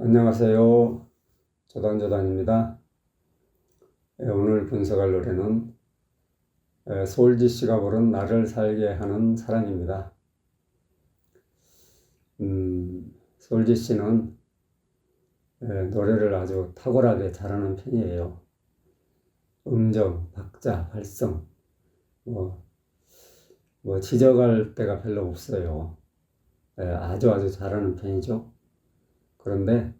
안녕하세요. 조단조단입니다. 예, 오늘 분석할 노래는 예, 소울지 씨가 부른 나를 살게 하는 사랑입니다. 음, 소울지 씨는 예, 노래를 아주 탁월하게 잘하는 편이에요. 음정, 박자, 발성, 뭐, 뭐 지적할 데가 별로 없어요. 예, 아주 아주 잘하는 편이죠. 그런데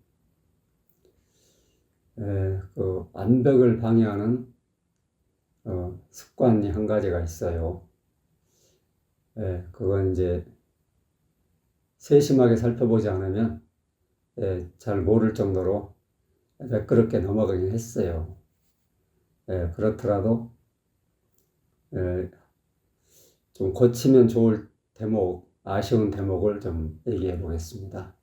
에, 그 완벽을 방해하는 어, 습관이 한 가지가 있어요. 에, 그건 이제 세심하게 살펴보지 않으면 에, 잘 모를 정도로 매끄럽게 넘어가긴 했어요. 에, 그렇더라도 에, 좀 고치면 좋을 대목, 아쉬운 대목을 좀 얘기해 보겠습니다.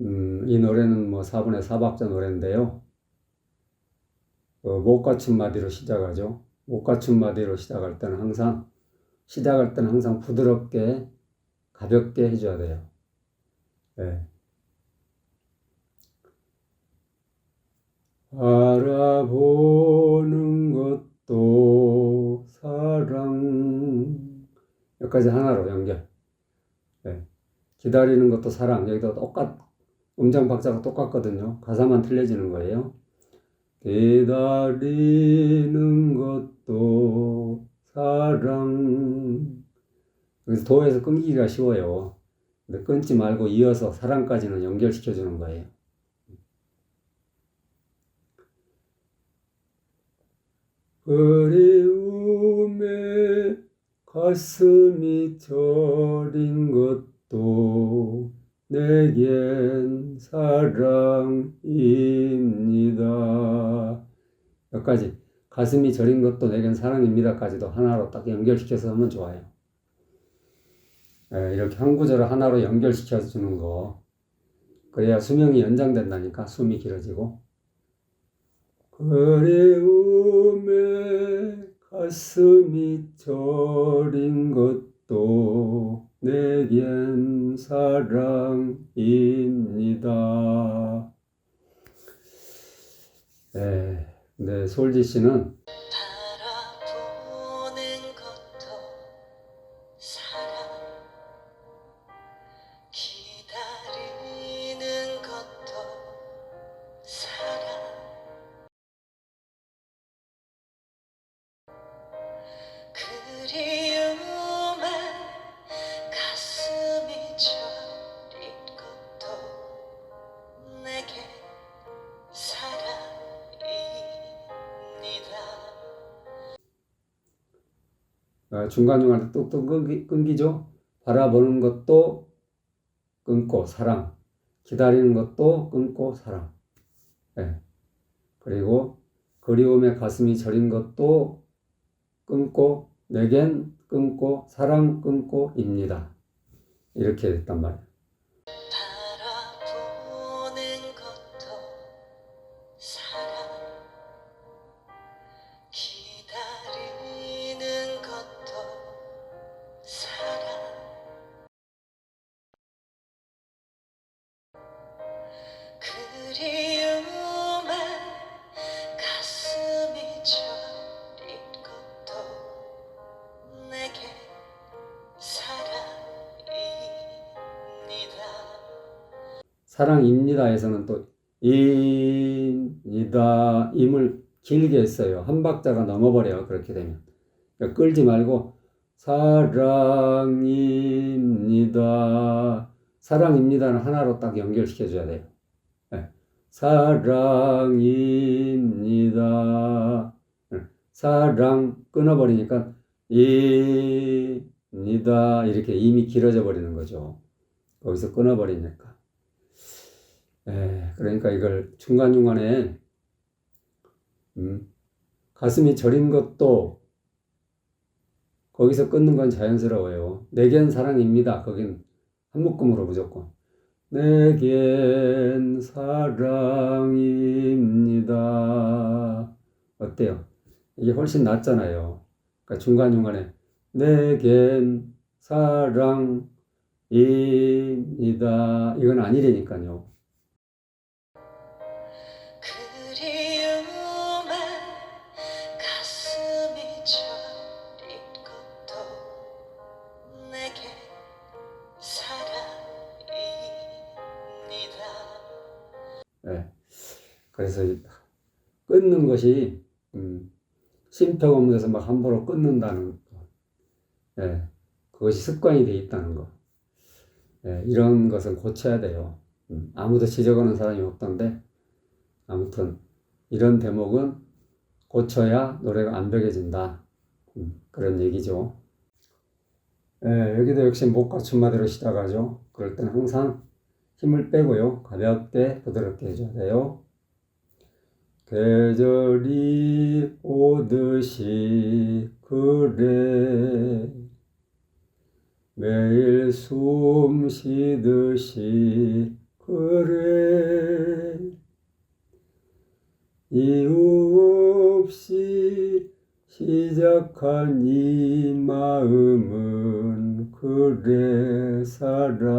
음, 이 노래는 뭐 4분의 4박자 노래인데요. 어, 못 갖춘 마디로 시작하죠. 못 갖춘 마디로 시작할 때는 항상, 시작할 때는 항상 부드럽게, 가볍게 해줘야 돼요. 네. 알아보는 것도 사랑. 여기까지 하나로 연결. 네. 기다리는 것도 사랑. 여기도 똑같, 음정 박자가 똑같거든요. 가사만 틀려지는 거예요. 기다리는 것도 사랑. 여기서 도에서 끊기기가 쉬워요. 근데 끊지 말고 이어서 사랑까지는 연결시켜 주는 거예요. 그리움에 가슴이 저린 것도 내겐 사랑입니다. 여기까지 가슴이 저린 것도 내겐 사랑입니다까지도 하나로 딱 연결시켜서 하면 좋아요. 예, 이렇게 한 구절을 하나로 연결시켜 주는 거. 그래야 수명이 연장된다니까 숨이 길어지고. 그리움에 가슴이 저린 것도 내겐 사랑입니다. 네, 네, 솔지 씨는 아, 중간중간에 뚝뚝 끊기, 끊기죠. 바라보는 것도 끊고 사랑, 기다리는 것도 끊고 사랑. 예. 그리고 그리움에 가슴이 저린 것도 끊고 내겐 끊고 사랑 끊고입니다. 이렇게 됐단 말이에요. 사랑입니다에서는 또 입니다 임을 길게 했어요. 한 박자가 넘어버려요. 그렇게 되면 그러니까 끌지 말고 사랑입니다. 사랑입니다는 하나로 딱 연결시켜 줘야 돼요. 네. 사랑입니다. 네. 사랑 끊어버리니까 입니다 이렇게 임이 길어져 버리는 거죠. 거기서 끊어버리니까. 에, 그러니까 이걸 중간중간에 음, 가슴이 저린 것도 거기서 끊는 건 자연스러워요. 내겐 사랑입니다. 거긴 한 묶음으로 무조건. 내겐 사랑입니다. 어때요? 이게 훨씬 낫잖아요. 그러니까 중간중간에 내겐 사랑 사랑입니다. 이건 아니라니까요. 예. 그래서 이- 끊는 것이 음, 데서 막 함부로 끊는다는 거. 예. 그것이 습관이 돼 있다는 거. 예. 이런 것은 고쳐야 돼요. 음, 아무도 지적하는 사람이 없던데 아무튼 이런 대목은 고쳐야 노래가 완벽해진다. 음, 그런 얘기죠. 예, 여기도 역시 목과 춤마디로 시작하죠. 그럴 때는 항상 힘을 빼고요. 가볍게 부드럽게 해줘야 돼요. 계절이 오듯이 그래 매일 숨 쉬듯이 그래 없이 시작한 이 마음은 그래 사랑입니다.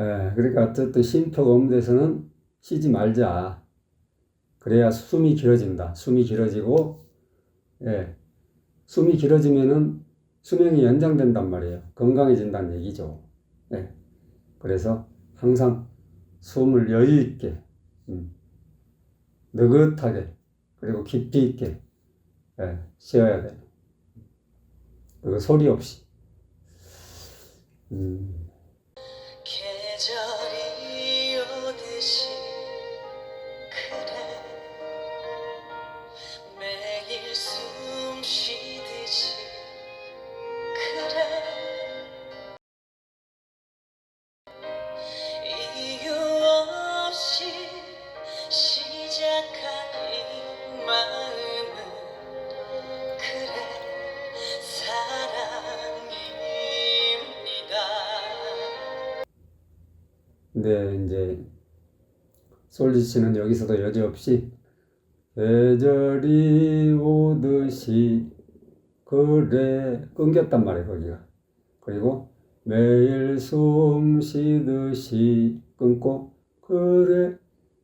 예, 그러니까 어쨌든 쉼표가 없는 데서는 쉬지 말자. 그래야 숨이 길어진다. 숨이 길어지고, 예, 숨이 길어지면은 수명이 연장된단 말이에요. 건강해진다는 얘기죠. 예, 그래서 항상 숨을 여유 있게, 음, 느긋하게, 그리고 깊이 있게, 예, 쉬어야 돼요. 그리고 소리 없이. 음, 근데 이제 솔지 씨는 여기서도 여지없이 계절이 오듯이 그래 끊겼단 말이에요 거기가 그리고 매일 숨 쉬듯이 끊고 그래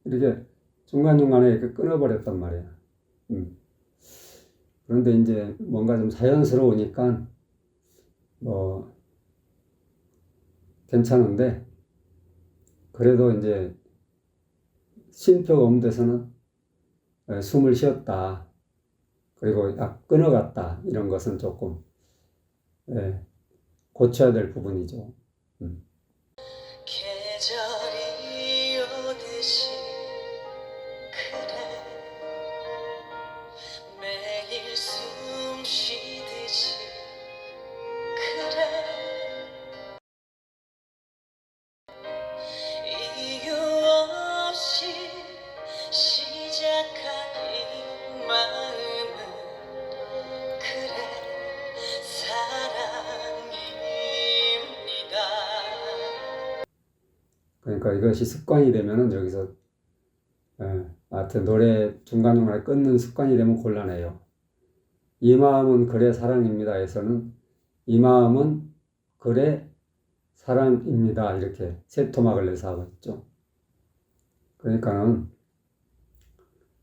이렇게 중간중간에 이렇게 끊어버렸단 말이에요 음. 그런데 이제 뭔가 좀 자연스러우니까 뭐 괜찮은데 그래도 이제 쉼표가 없는 데서는 에, 숨을 쉬었다. 그리고 약 끊어갔다. 이런 것은 조금 예, 고쳐야 될 부분이죠. 계 그러니까 이것이 습관이 되면은 여기서 예, 하여튼 노래 중간중간에 끊는 습관이 되면 곤란해요. 이 마음은 그래 사랑입니다에서는 이 마음은 그래 사랑입니다 이렇게 세 토막을 내서 하고 있죠. 그러니까는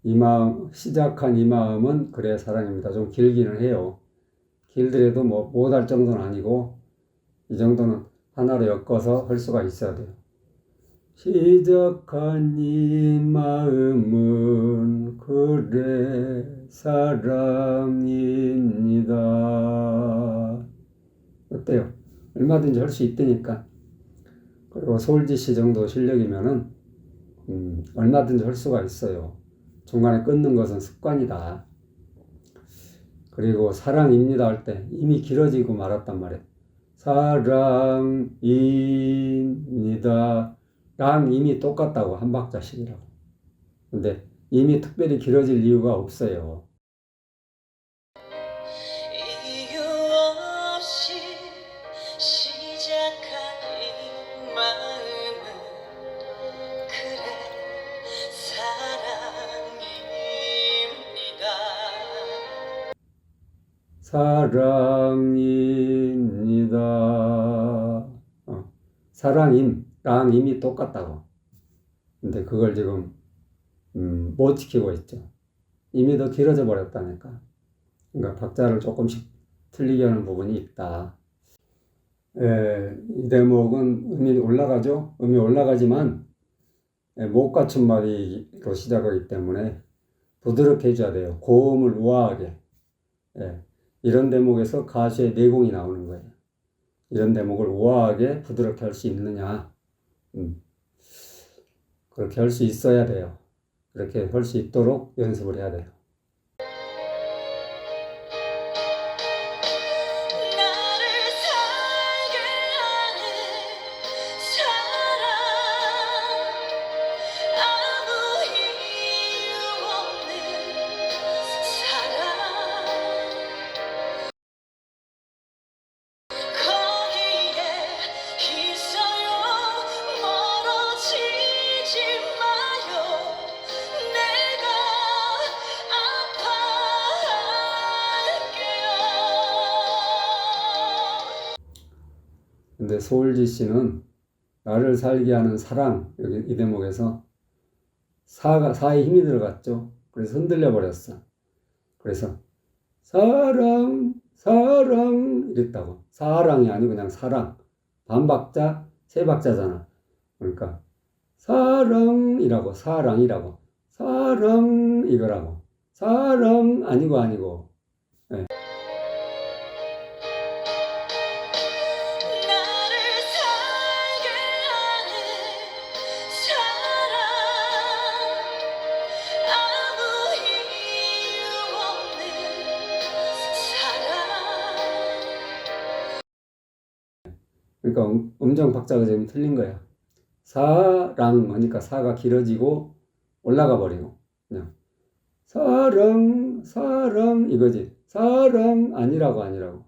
이 마음 시작한 이 마음은 그래 사랑입니다. 좀 길기는 해요. 길더라도 뭐 못할 정도는 아니고 이 정도는 하나로 엮어서 할 수가 있어야 돼요. 시작한 이 마음은 그래 사랑입니다. 어때요? 얼마든지 할 수 있다니까. 그리고 서울지 씨 정도 실력이면은 음, 얼마든지 할 수가 있어요. 중간에 끊는 것은 습관이다. 그리고 사랑입니다 할 때 이미 길어지고 말았단 말이에요. 사랑입니다. 랑 이미 똑같다고 한 박자씩이라고. 근데 이미 특별히 길어질 이유가 없어요. 사랑입니다. 어, 사랑임, 랑임이 똑같다고. 근데 그걸 지금 음, 못 지키고 있죠. 이미 더 길어져 버렸다니까. 그러니까 박자를 조금씩 틀리게 하는 부분이 있다. 예, 이 대목은 음이 올라가죠. 음이 올라가지만 예, 못 갖춘 말이로 시작하기 때문에 부드럽게 해줘야 돼요. 고음을 우아하게. 예, 이런 대목에서 가수의 내공이 나오는 거예요. 이런 대목을 우아하게 부드럽게 할 수 있느냐. 음, 그렇게 할 수 있어야 돼요. 그렇게 할 수 있도록 연습을 해야 돼요. 근데 소울지 씨는 나를 살게 하는 사랑 여기 이 대목에서 사가 사에 힘이 들어갔죠. 그래서 흔들려 버렸어. 그래서 사랑 사랑 이랬다고 사랑이 아니고 그냥 사랑 반 박자 세 박자잖아. 그러니까 사랑이라고 사랑이라고 사랑 이거라고 사랑 아니고 아니고 나 그러니까 음, 음정 박자가 지금 틀린 거야. 사랑 하니까 사가 길어지고 올라가 버리고 그냥 사랑 사랑 이거지. 사랑 아니라고 아니라고.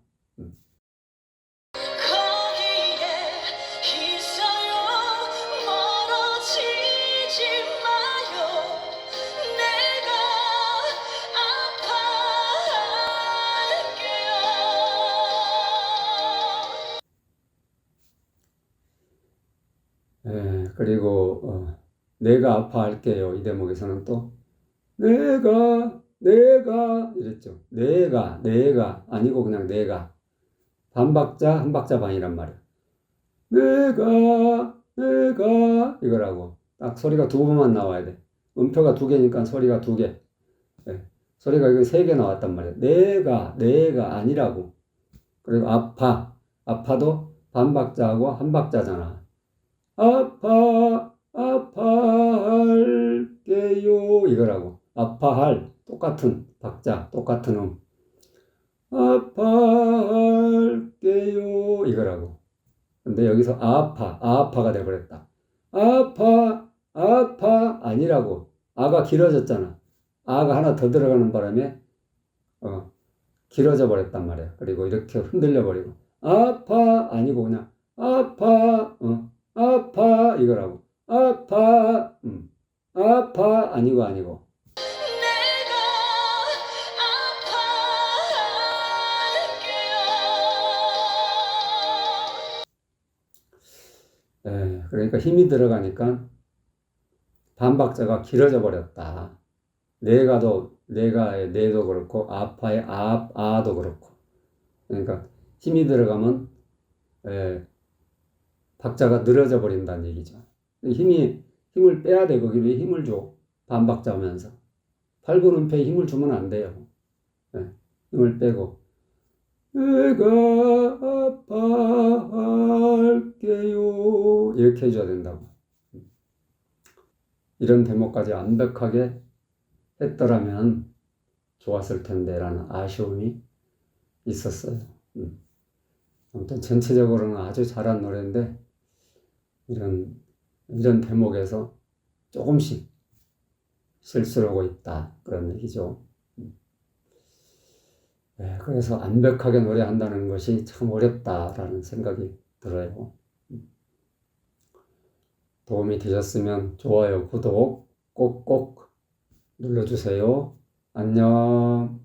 그리고 어, 내가 아파할게요. 이 대목에서는 또 내가 내가 이랬죠. 내가 내가 아니고 그냥 내가 반 박자 한 박자 반이란 말이야. 내가 내가 이거라고 딱 소리가 두 번만 나와야 돼. 음표가 두 개니까 소리가 두 개. 예, 소리가 이거 세개 나왔단 말이야. 내가 내가 아니라고. 그리고 아파 아파도 반 박자하고 한 박자잖아. 아파 아파할게요. 이거라고. 아파할. 똑같은 박자 똑같은 음. 아파할게요. 이거라고. 근데 여기서 아파 아파가 돼버렸다. 아파 아파 아니라고. 아가 길어졌잖아. 아가 하나 더 들어가는 바람에 어 길어져 버렸단 말이야. 그리고 이렇게 흔들려 버리고. 아파 아니고 그냥 아파 어 아파. 이거라고. 아파. 음. 아파. 아니고 아니고. 내가 아파할게요. 예 그러니까 힘이 들어가니까 반박자가 길어져 버렸다. 내가도 내가의 내도 그렇고 아파의 아 아도 그렇고. 그러니까 힘이 들어가면 예 박자가 늘어져 버린다는 얘기죠. 힘이 힘을 빼야 돼 거기 왜 힘을 줘. 반박자 오면서. 팔군 음표에 힘을 주면 안 돼요. 예, 힘을 빼고. 내가 아파할게요. 이렇게 해줘야 된다고. 이런 대목까지 완벽하게 했더라면 좋았을 텐데라는 아쉬움이 있었어요. 음. 아무튼 전체적으로는 아주 잘한 노래인데 이런 이런 대목에서 조금씩 실수를 하고 있다 그런 얘기죠. 음. 네, 그래서 완벽하게 노래한다는 것이 참 어렵다라는 생각이 들어요. 음. 도움이 되셨으면 좋아요, 구독 꼭꼭 눌러주세요. 안녕.